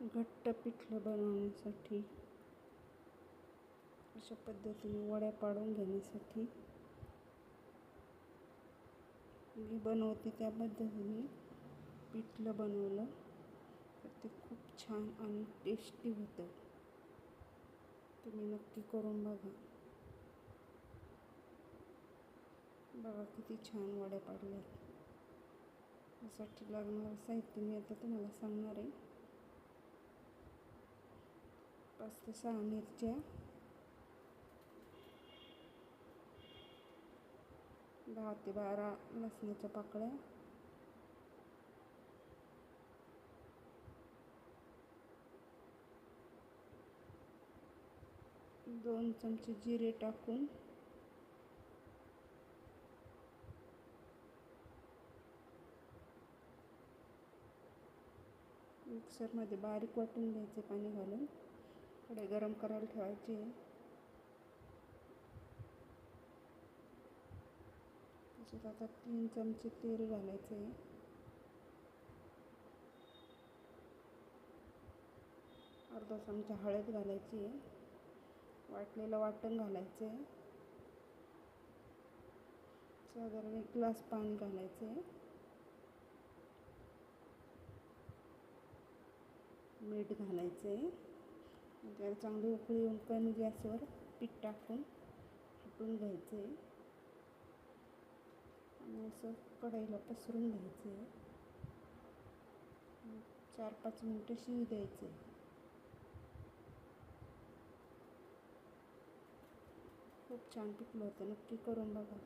घट्ट पिठलं बनवण्यासाठी अशा पद्धतीने वड्या पाडून घेण्यासाठी मी बनवते त्या पद्धतीने. पिठलं बनवलं तर ते खूप छान आणि टेस्टी होतं. तुम्ही नक्की करून बघा. बघा किती छान वड्या पाडल्या त्यासाठी लागणारं साहित्य मी आता तुम्हाला सांगणार आहे. पाच ते सहा मिरच्या. दहा ते बारा लसणाच्या पाकळ्या. दोन चमचे जिरे टाकून. मिक्सरमध्ये बारीक वाटून घ्यायचे पाणी घालून. थोडे गरम करायला ठेवायचे. तसेच आता तीन चमचे तेल घालायचे. अर्धा चमचा हळद घालायची. वाटलेलं वाटण घालायचे. साधारण एक ग्लास पाणी घालायचे. मीठ घालायचे. म्हणजे त्याला चांगली उकळी येऊन कमी गॅसवर पीठ टाकून हटून घ्यायचं आहे आणि असं कढईला पसरून घ्यायचं आहे चार पाच मिनटं शिजू द्यायचं आहे खूप छान पिकलं होतं. नक्की करून बघा.